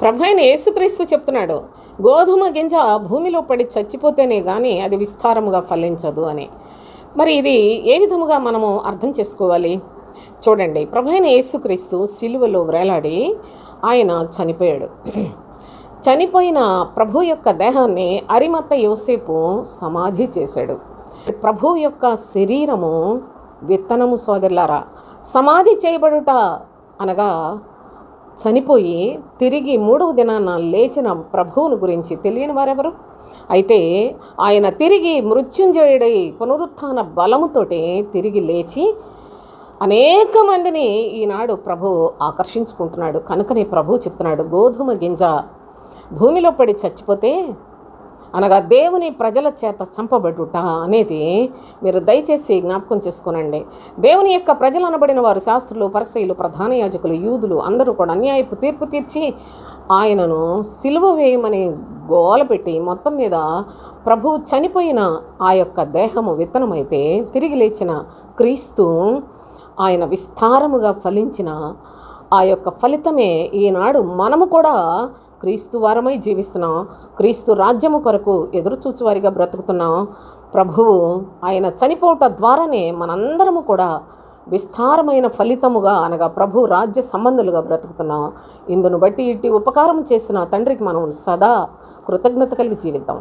ప్రభు అయిన యేసుక్రీస్తు చెప్తున్నాడు గోధుమ గింజ భూమిలో పడి చచ్చిపోతేనే కానీ అది విస్తారముగా ఫలించదు అని. మరి ఇది ఏ విధముగా మనము అర్థం చేసుకోవాలి? చూడండి ప్రభు అయిన యేసుక్రీస్తు సిలువలో వేలాడి ఆయన చనిపోయాడు. చనిపోయిన ప్రభు యొక్క దేహాన్ని అరిమత్త యోసేపు సమాధి చేశాడు. ప్రభు యొక్క శరీరము విత్తనము సోదరులారా సమాధి చేయబడుట అనగా చనిపోయి తిరిగి మూడవ దినాన లేచిన ప్రభువును గురించి తెలియని వారెవరు? అయితే ఆయన తిరిగి మృత్యుంజయుడై పునరుత్థాన బలముతోటి తిరిగి లేచి అనేక మందిని ఈనాడు ప్రభు ఆకర్షించుకుంటున్నాడు. కనుకనే ప్రభు చెప్తున్నాడు గోధుమ గింజ భూమిలో పడి చచ్చిపోతే అనగా దేవుని ప్రజల చేత చంపబడుట అనేది మీరు దయచేసి జ్ఞాపకం చేసుకోనండి. దేవుని యొక్క ప్రజలు అనబడిన వారు శాస్త్రులు పరిశైలు ప్రధాన యాజకులు యూదులు అందరూ కూడా అన్యాయపు తీర్పు తీర్చి ఆయనను సిలువ వేయమని గోల పెట్టి మొత్తం మీద ప్రభువు చనిపోయిన ఆ యొక్క దేహము విత్తనమైతే తిరిగి లేచిన క్రీస్తు ఆయన విస్తారముగా ఫలించిన ఆ యొక్క ఫలితమే ఈనాడు మనము కూడా క్రీస్తు వారమై జీవిస్తున్నాం. క్రీస్తు రాజ్యము కొరకు ఎదురు చూచువారిగా బ్రతుకుతున్నాం. ప్రభువు ఆయన చనిపోవట ద్వారానే మనందరము కూడా విస్తారమైన ఫలితముగా అనగా ప్రభు రాజ్య సంబంధులుగా బ్రతుకుతున్నాం. ఇందును బట్టి ఇట్టి ఉపకారం చేసిన తండ్రికి మనం సదా కృతజ్ఞత కలిగి జీవిద్దాం.